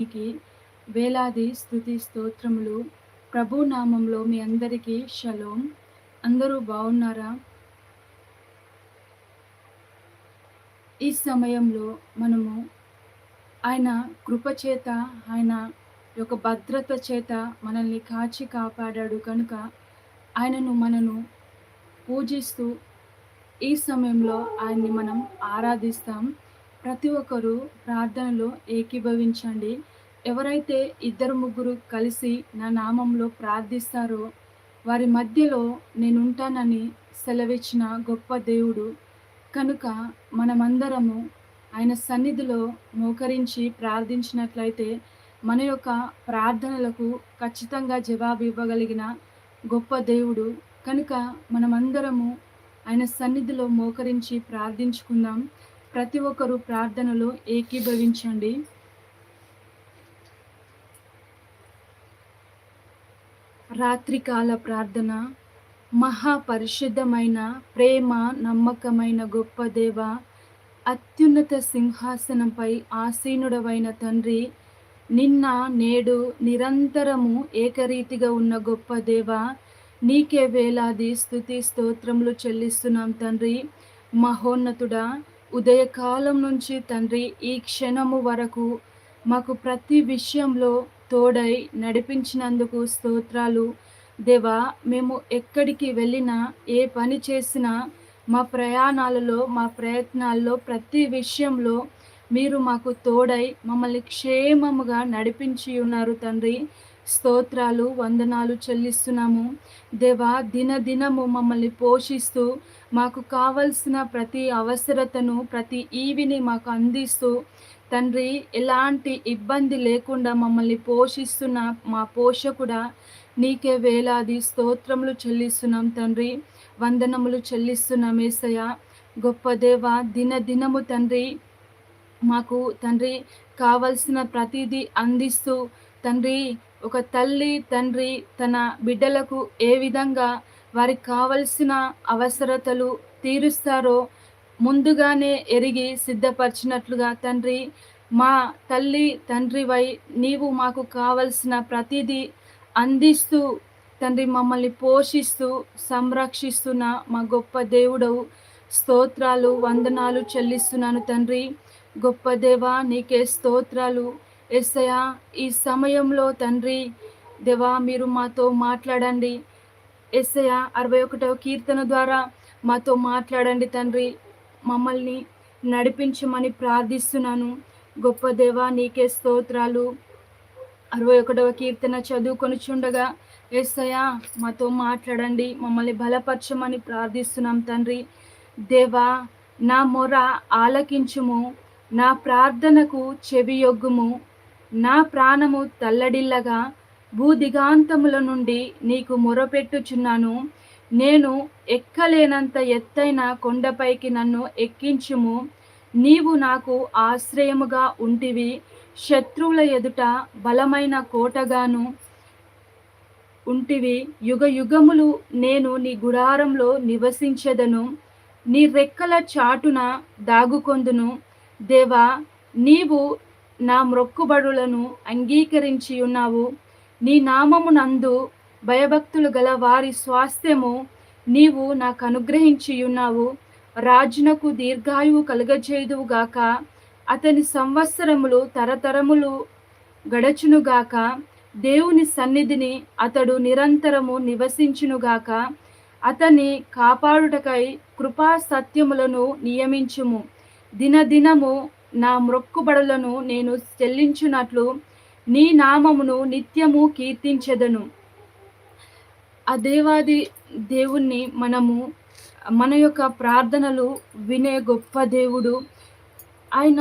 నీకి వేలాది స్థుతి స్తోత్రములు. ప్రభు నామంలో మీ అందరికీ షలోం. అందరూ బాగున్నారా? ఈ సమయంలో మనము ఆయన కృప చేత ఆయన యొక్క భద్రత చేత మనల్ని కాచి కాపాడాడు కనుక ఆయనను మనను పూజిస్తూ ఈ సమయంలో ఆయన్ని మనం ఆరాధిస్తాం. ప్రతి ఒక్కరూ ప్రార్థనలో ఏకీభవించండి. ఎవరైతే ఇద్దరు ముగ్గురు కలిసి నా నామంలో ప్రార్థిస్తారో వారి మధ్యలో నేనుంటానని సెలవిచ్చిన గొప్ప దేవుడు కనుక మనమందరము ఆయన సన్నిధిలో మోకరించి ప్రార్థించినట్లయితే మన యొక్క ప్రార్థనలకు ఖచ్చితంగా జవాబు ఇవ్వగలిగిన గొప్ప దేవుడు కనుక మనమందరము ఆయన సన్నిధిలో మోకరించి ప్రార్థించుకుందాం. ప్రతి ఒక్కరూ ప్రార్థనలో ఏకీభవించండి. రాత్రికాల ప్రార్థన మహాపరిశుద్ధమైన ప్రేమ నమ్మకమైన గొప్ప దేవ అత్యున్నత సింహాసనంపై ఆసీనుడవైన తండ్రి నిన్న నేడు నిరంతరము ఏకరీతిగా ఉన్న గొప్ప దేవ నీకే వేలాది స్థుతి స్తోత్రములు చెల్లిస్తున్నాం తండ్రి. మహోన్నతుడా ఉదయకాలం నుంచి తండ్రి ఈ క్షణము వరకు మాకు ప్రతి విషయంలో తోడై నడిపించినందుకు స్తోత్రాలు. దేవా మేము ఎక్కడికి వెళ్ళినా ఏ పని చేసినా మా ప్రయాణాలలో మా ప్రయత్నాల్లో ప్రతి విషయంలో మీరు మాకు తోడై మమ్మల్ని క్షేమముగా నడిపించి ఉన్నారు తండ్రి. స్తోత్రాలు వందనాలు చెల్లిస్తున్నాము. దేవా దినదినము మమ్మల్ని పోషిస్తూ మాకు కావలసిన ప్రతి అవసరతను ప్రతి ఈవిని మాకు అందిస్తూ తండ్రి ఎలాంటి ఇబ్బంది లేకుండా మమ్మల్ని పోషిస్తున్న మా పోషకుడా నీకే వేలాది స్తోత్రములు చెల్లిస్తున్నాం తండ్రి. వందనములు చెల్లిస్తున్నాం ఏసయ గొప్ప దేవ దినదినము తండ్రి మాకు తండ్రి కావలసిన ప్రతిదీ అందిస్తూ తండ్రి ఒక తల్లి తండ్రి తన బిడ్డలకు ఏ విధంగా వారికి కావలసిన అవసరతలు తీరుస్తారో ముందుగానే ఎరిగి సిద్ధపరిచినట్లుగా తండ్రి మా తల్లి తండ్రివై నీవు మాకు కావలసిన ప్రతిదీ అందిస్తూ తండ్రి మమ్మల్ని పోషిస్తూ సంరక్షిస్తున్న మా గొప్ప దేవుడవు. స్తోత్రాలు వందనాలు చెల్లిస్తున్నాను తండ్రి. గొప్ప దేవా నీకే స్తోత్రాలు. ఎస్సయా ఈ సమయంలో తండ్రి దేవా మీరు మాతో మాట్లాడండి. ఎస్సయా అరవై ఒకటవ కీర్తన ద్వారా మాతో మాట్లాడండి తండ్రి. మమ్మల్ని నడిపించమని ప్రార్థిస్తున్నాను. గొప్ప దేవ నీకే స్తోత్రాలు. అరవై ఒకటవ కీర్తన చదువుకొని చుండగా ఎస్సయ మాతో మాట్లాడండి మమ్మల్ని బలపరచమని ప్రార్థిస్తున్నాం తండ్రి. దేవా నా మొర ఆలకించుము నా ప్రార్థనకు చెవియొగ్గుము. నా ప్రాణము తల్లడిల్లగా భూదిగాంతముల నుండి నీకు మొరపెట్టుచున్నాను. నేను ఎక్కలేనంత ఎత్తైన కొండపైకి నన్ను ఎక్కించుము. నీవు నాకు ఆశ్రయముగా ఉంటివి. శత్రువుల ఎదుట బలమైన కోటగాను ఉంటివి. యుగ యుగములు నేను నీ గుడారంలో నివసించదను. నీ రెక్కల చాటున దాగుకొందును. దేవా నీవు నా మ్రొక్కుబడులను అంగీకరించి ఉన్నావు నీ నామము నందు భయభక్తులు గల వారి స్వాస్థ్యము నీవు నాకు అనుగ్రహించి ఉన్నావు రాజునకు దీర్ఘాయువు కలుగజేయుదువుగాక. అతని సంవత్సరములు తరతరములు గడచునుగాక. దేవుని సన్నిధిని అతడు నిరంతరము నివసించునుగాక. అతని కాపాడుటకై కృపా సత్యములను నియమించుము. దినదినము నా మ్రొక్కుబడులను నేను చెల్లించున్నట్లు నీ నామమును నిత్యము కీర్తించెదను. ఆ దేవాది దేవుణ్ణి మనము మన యొక్క ప్రార్థనలు వినే గొప్ప దేవుడు. ఆయన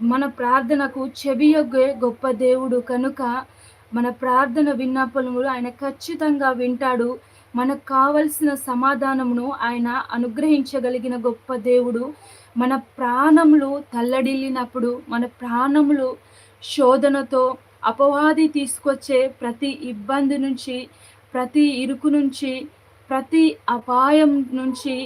మన ప్రార్థనకు చెవియొగ్గే గొప్ప దేవుడు కనుక మన ప్రార్థన విన్నపములు ఆయన ఖచ్చితంగా వింటాడు. మనకు కావలసిన సమాధానమును ఆయన అనుగ్రహించగలిగిన గొప్ప దేవుడు. మన ప్రాణములు తల్లడిల్లినప్పుడు మన ప్రాణములు శోధనతో అపవాది తీసుకొచ్చే ప్రతి ఇబ్బంది నుంచి ప్రతి ఇరుకు నుంచి ప్రతి అపాయం నుంచి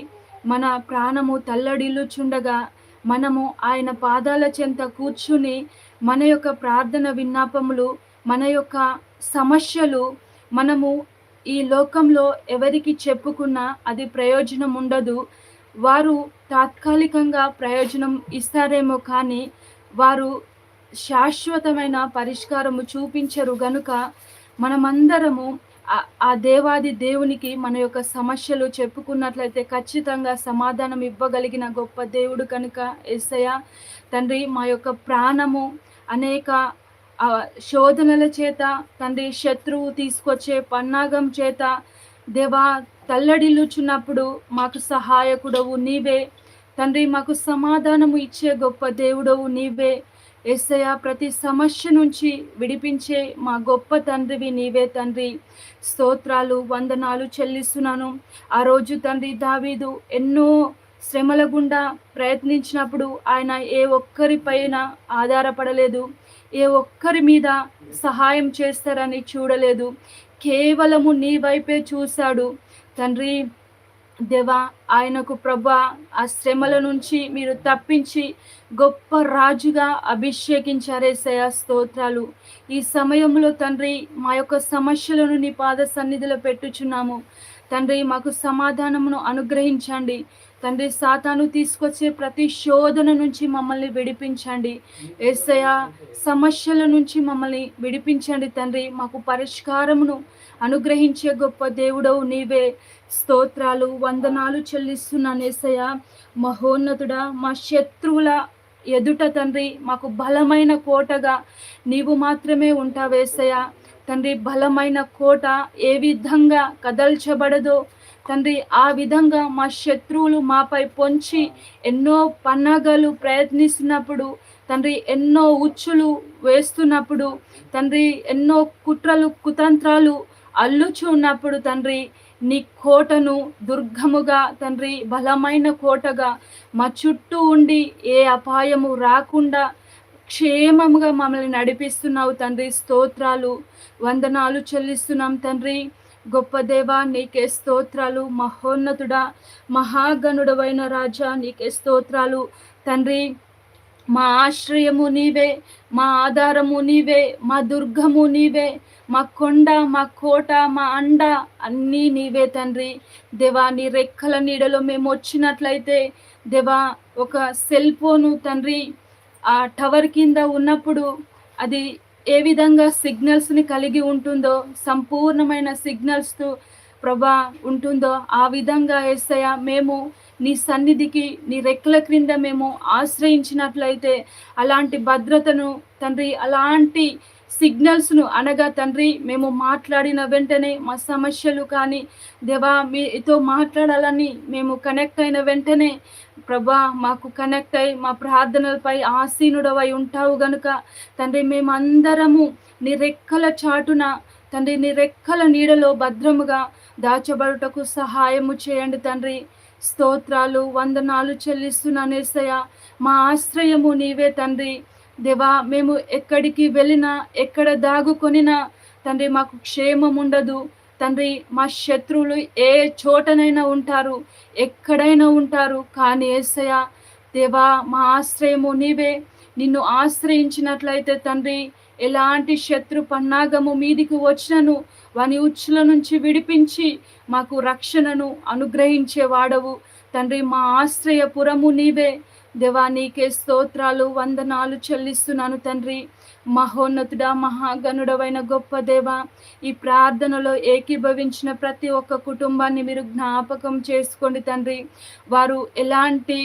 మన ప్రాణము తల్లడిల్లుచుండగా మనము ఆయన పాదాల చెంత కూర్చుని మన యొక్క ప్రార్థన విజ్ఞాపములు మన యొక్క సమస్యలు మనము ఈ లోకంలో ఎవరికి చెప్పుకున్నా అది ప్రయోజనం ఉండదు. వారు తాత్కాలికంగా ప్రయోజనం ఇస్తారేమో కానీ వారు శాశ్వతమైన పరిష్కారము చూపించరు గనుక మనమందరము ఆ దేవాది దేవునికి మన యొక్క సమస్యలు చెప్పుకున్నట్లయితే ఖచ్చితంగా సమాధానం ఇవ్వగలిగిన గొప్ప దేవుడు కనుక ఎస్సయ తండ్రి మా యొక్క ప్రాణము అనేక శోధనల చేత తండ్రి శత్రువు తీసుకొచ్చే పన్నాగం చేత దేవా తల్లడిల్లుచున్నప్పుడు మాకు సహాయకుడవు నీవే. తండ్రి మాకు సమాధానము ఇచ్చే గొప్ప దేవుడవు నీవే. ఎస్సయ ప్రతి సమస్య నుంచి విడిపించే మా గొప్ప తండ్రివి నీవే తండ్రి. స్తోత్రాలు వందనాలు చెల్లిస్తున్నాను. ఆ రోజు తండ్రి దావీదు ఎన్నో శ్రమల గుండా ప్రయత్నించినప్పుడు ఆయన ఏ ఒక్కరిపైన ఆధారపడలేదు. ఏ ఒక్కరి మీద సహాయం చేస్తారని చూడలేదు. కేవలము నీ వైపే చూశాడు. తండ్రి దేవా ఆయనకు ప్రభా ఆ శ్రమల నుంచి మీరు తప్పించి గొప్ప రాజుగా అభిషేకించారేసయ స్తోత్రాలు. ఈ సమయంలో తండ్రి మా యొక్క సమస్యలను నీ పాద సన్నిధిలో పెట్టుచున్నాము. తండ్రి మాకు సమాధానమును అనుగ్రహించండి. తండ్రి సాతాను తీసుకొచ్చే ప్రతి శోధన నుంచి మమ్మల్ని విడిపించండి. ఏసయ సమస్యల నుంచి మమ్మల్ని విడిపించండి తండ్రి. మాకు పరిష్కారమును అనుగ్రహించే గొప్ప దేవుడవు నీవే. స్తోత్రాలు వందనాలు చెల్లిస్తున్నాను ఏసయ మహోన్నతుడా మా శత్రువుల ఎదుట తండ్రి మాకు బలమైన కోటగా నీవు మాత్రమే ఉంటావేసయ తండ్రి బలమైన కోట ఏ విధంగా కదల్చబడదో తండ్రి ఆ విధంగా మా శత్రువులు మాపై పొంచి ఎన్నో పన్నగలు ప్రయత్నిస్తున్నప్పుడు తండ్రి ఎన్నో ఉచ్చులు వేస్తున్నప్పుడు తండ్రి ఎన్నో కుట్రలు కుతంత్రాలు అల్లుచు ఉన్నప్పుడు తండ్రి నీ కోటను దుర్గముగా తండ్రి బలమైన కోటగా మా చుట్టూ ఉండి ఏ అపాయము రాకుండా క్షేమముగా మమ్మల్ని నడిపిస్తున్నావు తండ్రి. స్తోత్రాలు వందనాలు చెల్లిస్తున్నాం తండ్రి. గొప్ప దేవా నీకే స్తోత్రాలు. మహోన్నతుడా మహాగణుడవైన రాజా నీకే స్తోత్రాలు. తండ్రి మా ఆశ్రయము నీవే మా ఆధారము నీవే మా దుర్గము నీవే మా కొండ మా కోట మా అండ అన్నీ నీవే తండ్రి. దేవా నీ రెక్కల నీడలో మేము వచ్చినట్లయితే దేవా ఒక సెల్ ఫోను తండ్రి ఆ టవర్ కింద ఉన్నప్పుడు అది ఏ విధంగా సిగ్నల్స్ని కలిగి ఉంటుందో సంపూర్ణమైన సిగ్నల్స్తో ప్రభా ఉంటుందో ఆ విధంగా ఏసయ్య మేము నీ సన్నిధికి నీ రెక్కల క్రింద మేము ఆశ్రయించినట్లయితే అలాంటి భద్రతను తండ్రి అలాంటి సిగ్నల్స్ను అనగా తండ్రి మేము మాట్లాడిన వెంటనే మా సమస్యలు కానీ దేవా మీతో మాట్లాడాలని మేము కనెక్ట్ అయిన వెంటనే ప్రభా మాకు కనెక్ట్ అయి మా ప్రార్థనలపై ఆసీనుడవై ఉంటావు గనుక తండ్రి మేమందరము నీ రెక్కల చాటున తండ్రి నీ రెక్కల నీడలో భద్రముగా దాచబడుటకు సహాయము చేయండి తండ్రి. స్తోత్రాలు వందనాలు చెల్లిస్తున్నానేసయ మా ఆశ్రయము నీవే తండ్రి. దేవా మేము ఎక్కడికి వెళ్ళినా ఎక్కడ దాగుకొనినా తండ్రి మాకు క్షేమం ఉండదు. తండ్రి మా శత్రువులు ఏ చోటనైనా ఉంటారు ఎక్కడైనా ఉంటారు. కానీ ఏసయ దేవా మా ఆశ్రయము నీవే. నిన్ను ఆశ్రయించినట్లయితే తండ్రి ఎలాంటి శత్రు పన్నాగము మీదికి వచ్చినను వాని ఉచ్చుల నుంచి విడిపించి మాకు రక్షణను అనుగ్రహించేవాడవు. తండ్రి మా ఆశ్రయపురము నీవే. దేవా నీకే స్తోత్రాలు వందనాలు చెల్లిస్తున్నాను తండ్రి. మహోన్నతుడా మహాగణుడవైన గొప్ప దేవ ఈ ప్రార్థనలో ఏకీభవించిన ప్రతి ఒక్క కుటుంబాన్ని మీరు జ్ఞాపకం చేసుకోండి తండ్రి. వారు ఎలాంటి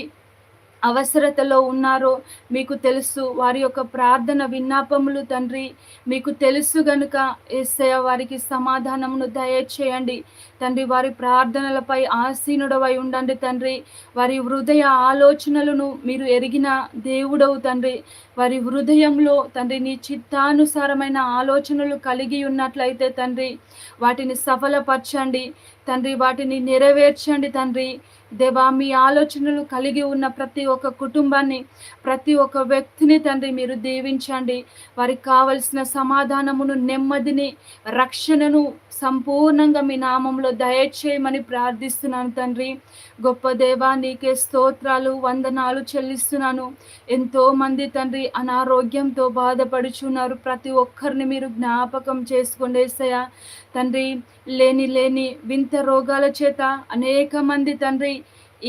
అవసరతలో ఉన్నారో మీకు తెలుసు. వారి యొక్క ప్రార్థన విన్నాపములు తండ్రి మీకు తెలుసు గనుక ఏసయ వారికి సమాధానమును దయచేయండి. తండ్రి వారి ప్రార్థనలపై ఆసీనుడవై ఉండండి తండ్రి. వారి హృదయ ఆలోచనలను మీరు ఎరిగిన దేవుడవు తండ్రి. వారి హృదయంలో తండ్రి నీ చిత్తానుసారమైన ఆలోచనలు కలిగి ఉన్నట్లయితే తండ్రి వాటిని సఫలపరచండి. తండ్రి వాటిని నెరవేర్చండి తండ్రి. దేవా మీ ఆలోచనలు కలిగి ఉన్న ప్రతి ఒక్క కుటుంబాన్ని ప్రతి ఒక్క వ్యక్తిని తండ్రి మీరు దీవించండి. వారికి కావలసిన సమాధానమును నెమ్మదిని రక్షణను సంపూర్ణంగా మీ నామంలో దయచేయమని ప్రార్థిస్తున్నాను తండ్రి. గొప్ప దేవా నీకే స్తోత్రాలు వందనాలు చెల్లిస్తున్నాను. ఎంతో మంది తండ్రి అనారోగ్యంతో బాధపడుచున్నారు. ప్రతి ఒక్కరిని మీరు జ్ఞాపకం చేసుకోండి తండ్రి లేని లేని వింత రోగాల చేత అనేక మంది తండ్రి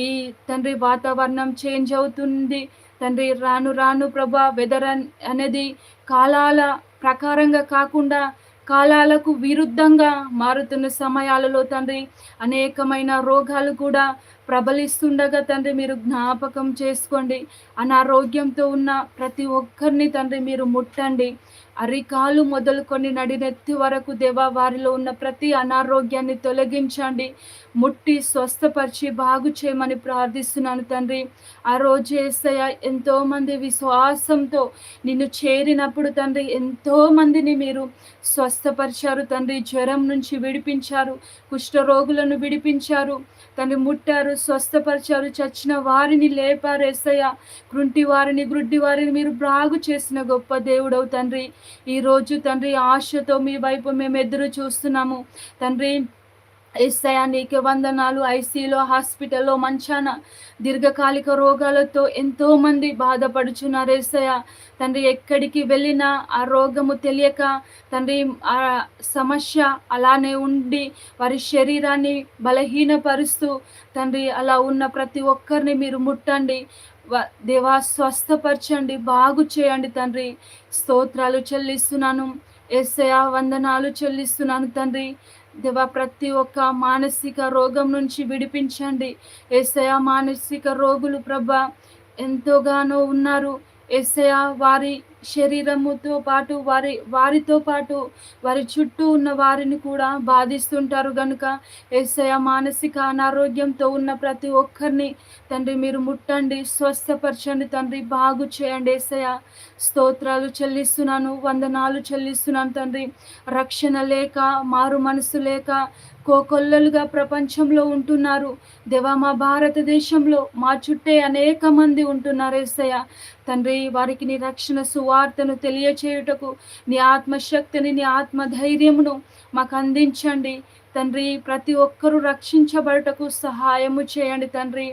ఈ తండ్రి వాతావరణం చేంజ్ అవుతుంది. తండ్రి రాను రాను ప్రభా వెదర్ అనేది కాలాల ప్రకారంగా కాకుండా కాలాలకు విరుద్ధంగా మారుతున్న సమయాలలో తండ్రి అనేకమైన రోగాలు కూడా ప్రబలిస్తుండగా తండ్రి మీరు జ్ఞాపకం చేసుకోండి. అనారోగ్యంతో ఉన్న ప్రతి ఒక్కరిని తండ్రి మీరు ముట్టండి. అరికాలు మొదలుకొని నడినెత్తి వరకు దేవా వారిలో ఉన్న ప్రతి అనారోగ్యాన్ని తొలగించండి. ముట్టి స్వస్థపరిచి బాగు చేయమని ప్రార్థిస్తున్నాను తండ్రి. ఆ రోజు ఏసయ్య ఎంతోమంది విశ్వాసంతో నిన్ను చేరినప్పుడు తండ్రి ఎంతోమందిని మీరు స్వస్థపరిచారు తండ్రి. జ్వరం నుంచి విడిపించారు కుష్ఠరోగులను విడిపించారు. తండ్రి ముట్టారు స్వస్థపరిచారు. చచ్చిన వారిని లేపారు ఎస్సయ్య కృంటి వారిని గ్రుడ్డి వారిని మీరు బ్రాగు చేసిన గొప్ప దేవుడవు తండ్రి. ఈరోజు తండ్రి ఆశతో మీ వైపు మేము ఎదురు చూస్తున్నాము. తండ్రి ఎస్ఐయా నీకే వందనాలు. ఐసీలో హాస్పిటల్లో మంచాన దీర్ఘకాలిక రోగాలతో ఎంతో మంది బాధపడుచున్నారు ఏసయ తండ్రి ఎక్కడికి వెళ్ళినా ఆ రోగము తెలియక తండ్రి ఆ సమస్య అలానే ఉండి వారి శరీరాన్ని బలహీనపరుస్తూ తండ్రి అలా ఉన్న ప్రతి ఒక్కరిని మీరు ముట్టండి. దేవా స్వస్థపరచండి. బాగు చేయండి తండ్రి. స్తోత్రాలు చెల్లిస్తున్నాను. ఎస్ఐ వందనాలు చెల్లిస్తున్నాను తండ్రి. దేవా ప్రతి ఒక్క మానసిక రోగం నుంచి విడిపించండి. ఏసయ మానసిక రోగులు ప్రభ ఎంతోగానో ఉన్నారు. ఎస్ఐ వారి శరీరముతో పాటు వారి వారితో పాటు వారి చుట్టూ ఉన్న వారిని కూడా బాధిస్తుంటారు కనుక ఎస్ఐ మానసిక అనారోగ్యంతో ఉన్న ప్రతి ఒక్కరిని తండ్రి మీరు ముట్టండి స్వస్థపరచండి తండ్రి బాగు చేయండి ఎస్ఐ స్తోత్రాలు చెల్లిస్తున్నాను వందనాలు చెల్లిస్తున్నాను తండ్రి. రక్షణ లేక మారు మనసు లేక కోకొల్లలుగా ప్రపంచంలో ఉంటున్నారు. దేవా మా భారతదేశంలో మా చుట్టే అనేక మంది ఉంటున్నారు ఏసయ్య. తండ్రి వారికి నీ రక్షణ సువార్తను తెలియచేయుటకు నీ ఆత్మశక్తిని నీ ఆత్మధైర్యమును మాకు అందించండి. తండ్రి ప్రతి ఒక్కరూ రక్షించబడటకు సహాయము చేయండి తండ్రి.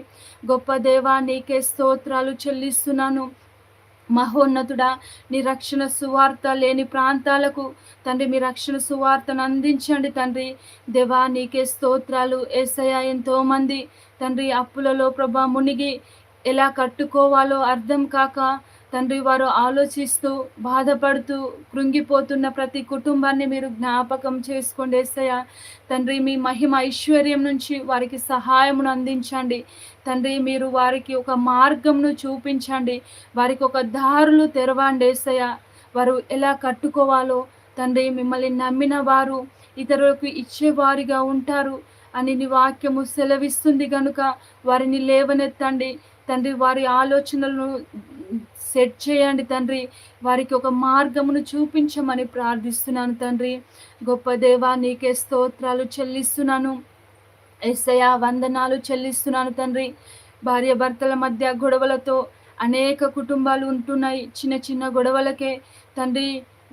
గొప్ప దేవా నీకే స్తోత్రాలు చెల్లిస్తున్నాను. మహోన్నతుడా నీ రక్షణ సువార్త లేని ప్రాంతాలకు తండ్రి మీ రక్షణ సువార్తను అందించండి తండ్రి. దేవా నీకే స్తోత్రాలు. ఏసయ ఎంతోమంది తండ్రి అప్పులలో ప్రభా మునిగి ఎలా కట్టుకోవాలో అర్థం కాక తండ్రి వారు ఆలోచిస్తూ బాధపడుతూ కృంగిపోతున్న ప్రతి కుటుంబాన్ని మీరు జ్ఞాపకం చేసుకోండి ఏసయ్య. తండ్రి మీ మహిమ ఐశ్వర్యం నుంచి వారికి సహాయమును అందించండి. తండ్రి మీరు వారికి ఒక మార్గంను చూపించండి. వారికి ఒక దారులు తెరవండి ఏసయ్య. వారు ఎలా కట్టుకోవాలో తండ్రి మిమ్మల్ని నమ్మిన వారు ఇతరులకు ఇచ్చేవారిగా ఉంటారు అని నీ వాక్యము సెలవిస్తుంది కనుక వారిని లేవనెత్తండి. తండ్రి వారి ఆలోచనలను సెట్ చేయండి తండ్రి. వారికి ఒక మార్గమును చూపించమని ప్రార్థిస్తున్నాను తండ్రి. గొప్ప దేవా నీకే స్తోత్రాలు చెల్లిస్తున్నాను. ఎస్ఐ వందనాలు చెల్లిస్తున్నాను తండ్రి. భార్య భర్తల మధ్య గొడవలతో అనేక కుటుంబాలు ఉంటున్నాయి. చిన్న చిన్న గొడవలకే తండ్రి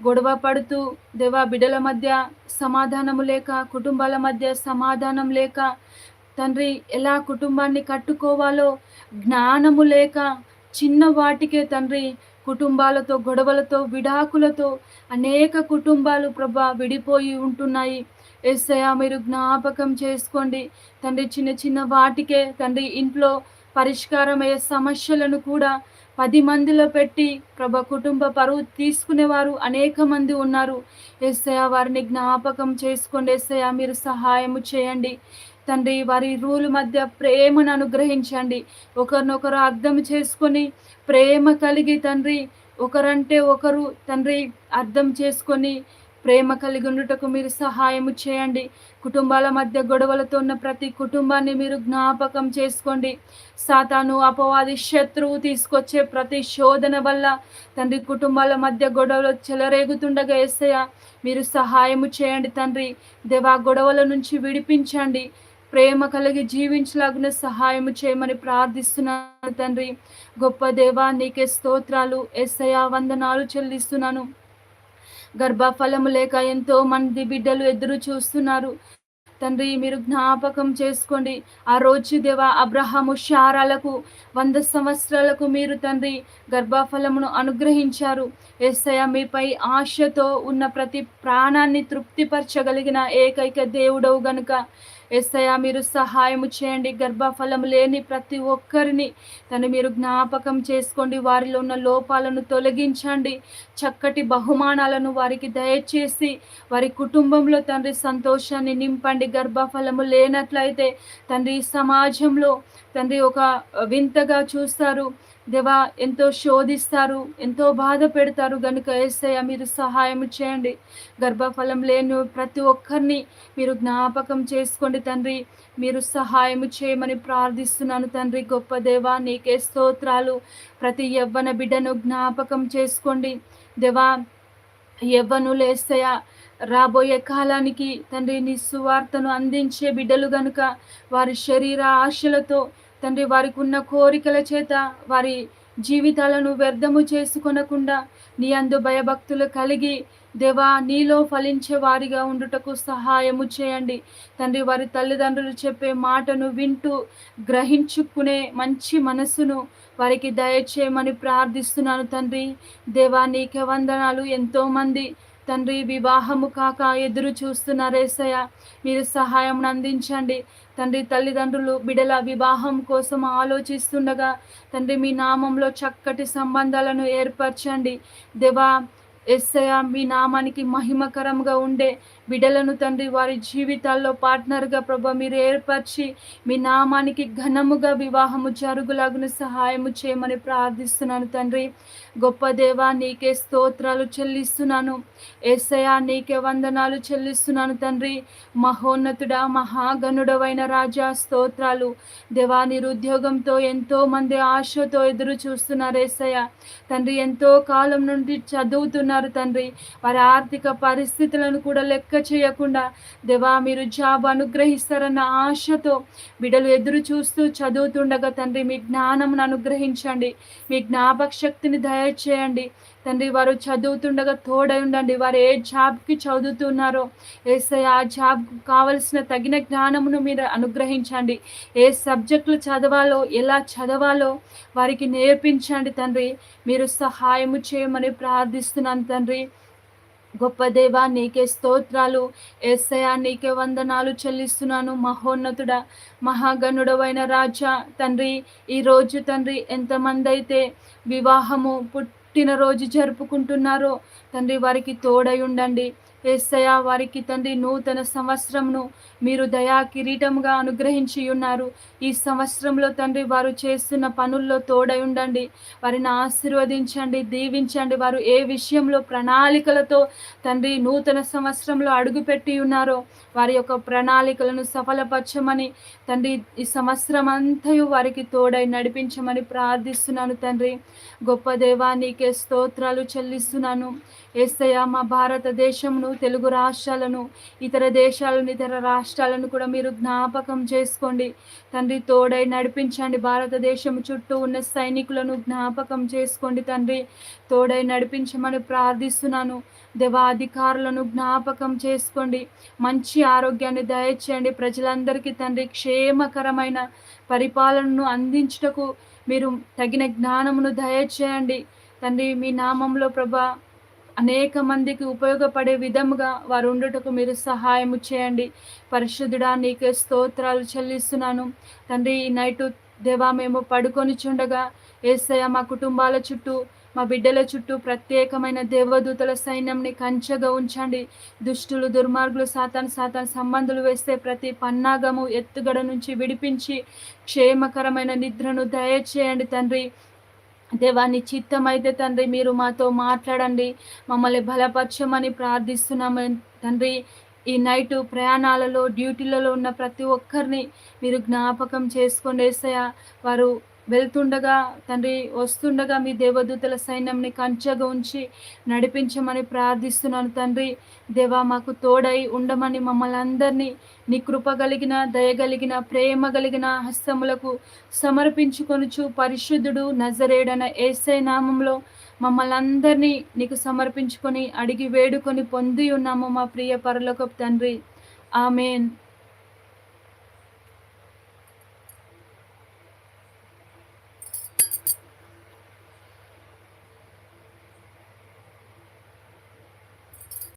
గొడవ పడుతూ దేవా బిడల మధ్య సమాధానము లేక కుటుంబాల మధ్య సమాధానం లేక తండ్రి ఎలా కుటుంబాన్ని కట్టుకోవాలో జ్ఞానము లేక చిన్న వాటికే తండ్రి కుటుంబాలతో గొడవలతో విడాకులతో అనేక కుటుంబాలు ప్రభా విడిపోయి ఉంటున్నాయి. ఎస్సయా మీరు జ్ఞాపకం చేసుకోండి. తండ్రి చిన్న చిన్న వాటికే తండ్రి ఇంట్లో పరిష్కారమయ్యే సమస్యలను కూడా పది మందిలో పెట్టి ప్రభ కుటుంబ పరువు తీసుకునేవారు అనేక మంది ఉన్నారు. ఎస్ఐ వారిని జ్ఞాపకం చేసుకోండి. ఎస్ఐ మీరు సహాయము చేయండి. తండ్రి వారి రూల్ మధ్య ప్రేమను అనుగ్రహించండి. ఒకరినొకరు అర్థం చేసుకొని ప్రేమ కలిగి తండ్రి ఒకరంటే ఒకరు తండ్రి అర్థం చేసుకొని ప్రేమ కలిగి ఉండుటకు మీరు సహాయము చేయండి. కుటుంబాల మధ్య గొడవలతో ఉన్న ప్రతి కుటుంబాన్ని మీరు జ్ఞాపకం చేసుకోండి. సాతాను అపవాది శత్రువు తీసుకొచ్చే ప్రతి శోధన వల్ల తండ్రి కుటుంబాల మధ్య గొడవలు చెలరేగుతుండగా వేసయ మీరు సహాయము చేయండి తండ్రి. దేవా గొడవల నుంచి విడిపించండి. ప్రేమ కలిగి జీవించలాగిన సహాయం చేయమని ప్రార్థిస్తున్నాను తండ్రి. గొప్ప దేవా నీకే స్తోత్రాలు. ఎస్ఐ వందనాలు చెల్లిస్తున్నాను. గర్భఫలము లేక ఎంతో మంది బిడ్డలు ఎదురు చూస్తున్నారు. తండ్రి మీరు జ్ఞాపకం చేసుకోండి. ఆ రోజు దేవ అబ్రహాము శారాలకు వంద సంవత్సరాలకు మీరు తండ్రి గర్భఫలమును అనుగ్రహించారు. ఎస్సయ మీపై ఆశతో ఉన్న ప్రతి ప్రాణాన్ని తృప్తిపరచగలిగిన ఏకైక దేవుడవు గనుక. ఎస్ఐయా మీరు సహాయము చేయండి. గర్భఫలం లేని ప్రతి ఒక్కరిని తను మీరు జ్ఞాపకం చేసుకోండి. వారిలో ఉన్న లోపాలను తొలగించండి. చక్కటి బహుమానాలను వారికి దయచేసి వారి కుటుంబంలో తండ్రి సంతోషాన్ని నింపండి. గర్భఫలము లేనట్లయితే తండ్రి సమాజంలో తండ్రి ఒక వింతగా చూస్తారు. దేవా ఎంతో శోధిస్తారు ఎంతో బాధ పెడతారు. గనుక ఏసయ్య మీరు సహాయం చేయండి. గర్భఫలం లేని ప్రతి ఒక్కరిని మీరు జ్ఞాపకం చేసుకోండి తండ్రి. మీరు సహాయం చేయమని ప్రార్థిస్తున్నాను తండ్రి. గొప్ప దేవా నీకే స్తోత్రాలు. ప్రతి యవ్వన బిడ్డను జ్ఞాపకం చేసుకోండి. దేవా యవ్వను లేస్తయ రాబోయే కాలానికి తండ్రి నీ సువార్తను అందించే బిడ్డలు గనుక వారి శరీర ఆశలతో తండ్రి వారికి ఉన్న కోరికల చేత వారి జీవితాలను వ్యర్థము చేసుకొనకుండా నీ అందు భయభక్తులు కలిగి దేవా నీలో ఫలించే వారిగా ఉండుటకు సహాయము చేయండి. తండ్రి వారి తల్లిదండ్రులు చెప్పే మాటను వింటూ గ్రహించుకునే మంచి మనసును వారికి దయచేయమని ప్రార్థిస్తున్నాను తండ్రి. దేవా నీకే వందనాలు. ఎంతోమంది తండ్రి వివాహము కాక ఎదురు చూస్తున్నారేసయ్య మీరు సహాయం అందించండి. తండ్రి తల్లిదండ్రులు బిడల వివాహం కోసం ఆలోచిస్తుండగా తండ్రి మీ నామంలో చక్కటి సంబంధాలను ఏర్పరచండి. దేవా ఎస్సయ మీ నామానికి మహిమకరంగా ఉండే బిడ్డలను తండ్రి వారి జీవితాల్లో పార్ట్నర్గా ప్రభా మీరు ఏర్పరిచి మీ నామానికి ఘనముగా వివాహము జరుగులాగును సహాయము చేయమని ప్రార్థిస్తున్నాను తండ్రి. గొప్ప దేవా నీకే స్తోత్రాలు చెల్లిస్తున్నాను. ఎస్సయ నీకే వందనాలు చెల్లిస్తున్నాను తండ్రి. మహోన్నతుడా మహాగణుడవైన రాజా స్తోత్రాలు. దేవా నిరుద్యోగంతో ఎంతో మంది ఆశతో ఎదురు చూస్తున్నారు ఏసయ్య. తండ్రి ఎంతో కాలం నుండి చదువుతున్నారు తండ్రి. వారి ఆర్థిక పరిస్థితులను కూడా లెక్క చేయకుండా దేవా మీరు జాబ్ అనుగ్రహిస్తారన్న ఆశతో బిడలు ఎదురు చూస్తూ చదువుతుండగా తండ్రి మీ జ్ఞానమును అనుగ్రహించండి. మీ జ్ఞాపక శక్తిని దయచేయండి. తండ్రి వారు చదువుతుండగా తోడై ఉండండి. వారు ఏ జాబ్కి చదువుతున్నారో ఏసై ఆ జాబ్ కావలసిన తగిన జ్ఞానమును మీరు అనుగ్రహించండి. ఏ సబ్జెక్టులు చదవాలో ఎలా చదవాలో వారికి నేర్పించండి తండ్రి. మీరు సహాయము చేయమని ప్రార్థిస్తున్నాను తండ్రి. గొప్ప దేవా నీకే స్తోత్రాలు. ఏసయా నీకే వందనాలు చెల్లిస్తున్నాను. మహోన్నతుడ మహాగణుడవైన రాజా తండ్రి ఈరోజు తండ్రి ఎంతమంది అయితే వివాహము పుట్టినరోజు జరుపుకుంటున్నారో తండ్రి వారికి తోడై ఉండండి. ఏసయ వారికి తండ్రి నూతన సంవత్సరంను మీరు దయా కిరీటంగా అనుగ్రహించి ఉన్నారు. ఈ సంవత్సరంలో తండ్రి వారు చేస్తున్న పనుల్లో తోడై ఉండండి వారిని ఆశీర్వదించండి దీవించండి. వారు ఏ విషయంలో ప్రణాళికలతో తండ్రి నూతన సంవత్సరంలో అడుగుపెట్టి ఉన్నారో వారి యొక్క ప్రణాళికలను సఫలపరచమని తండ్రి ఈ సంవత్సరం అంతయు వారికి తోడై నడిపించమని ప్రార్థిస్తున్నాను తండ్రి. గొప్ప దేవా నీకే స్తోత్రాలు చెల్లిస్తున్నాను. ఏసయ మా భారతదేశంను తెలుగు రాష్ట్రాలను ఇతర దేశాలను ఇతర రాష్ట్రాలను కూడా మీరు జ్ఞాపకం చేసుకోండి. తండ్రి తోడై నడిపించండి. భారతదేశం చుట్టూ ఉన్న సైనికులను జ్ఞాపకం చేసుకోండి తండ్రి. తోడై నడిపించమని ప్రార్థిస్తున్నాను. దేవాధికారులను జ్ఞాపకం చేసుకోండి. మంచి ఆరోగ్యాన్ని దయచేయండి. ప్రజలందరికీ తండ్రి క్షేమకరమైన పరిపాలనను అందించుటకు మీరు తగిన జ్ఞానమును దయచేయండి. తండ్రి మీ నామంలో ప్రభా అనేక మందికి ఉపయోగపడే విధముగా వారు ఉండుటకు మీరు సహాయము చేయండి. పరిశుద్ధుడా నీకే స్తోత్రాలు చెల్లిస్తున్నాను. తండ్రి ఈ నైటు దేవా మేము పడుకొని చుండగా ఏసయ మా కుటుంబాల చుట్టూ మా బిడ్డల చుట్టూ ప్రత్యేకమైన దేవదూతల సైన్యంని కంచెగా ఉంచండి. దుష్టులు దుర్మార్గులు సాతాన్ సాతాన్ సంబంధులు వేస్తే ప్రతి పన్నాగము ఎత్తుగడ నుంచి విడిపించి క్షేమకరమైన నిద్రను దయచేయండి తండ్రి. దేవాన్ని చిత్తమైతే తండ్రి మీరు మాతో మాట్లాడండి. మమ్మల్ని బలపరచమని ప్రార్థిస్తున్నాము తండ్రి. ఈ నైట్ ప్రయాణాలలో డ్యూటీలలో ఉన్న ప్రతి ఒక్కరిని మీరు జ్ఞాపకం చేసుకొని వేసయ వారు వెళ్తుండగా తండ్రి వస్తుండగా మీ దేవదూతల సైన్యంని కంచగా ఉంచి నడిపించమని ప్రార్థిస్తున్నాను తండ్రి. దేవా మాకు తోడై ఉండమని మమ్మల్ని అందరినీ నీ కృప కలిగిన దయగలిగిన ప్రేమ కలిగిన హస్తములకు సమర్పించుకొనుచు పరిశుద్ధుడు నజరేడన ఏసై నామంలో మమ్మల్ని అందరినీ నీకు సమర్పించుకొని అడిగి వేడుకొని పొంది ఉన్నాము మా ప్రియ పరలోకపు తండ్రి. ఆమెన్.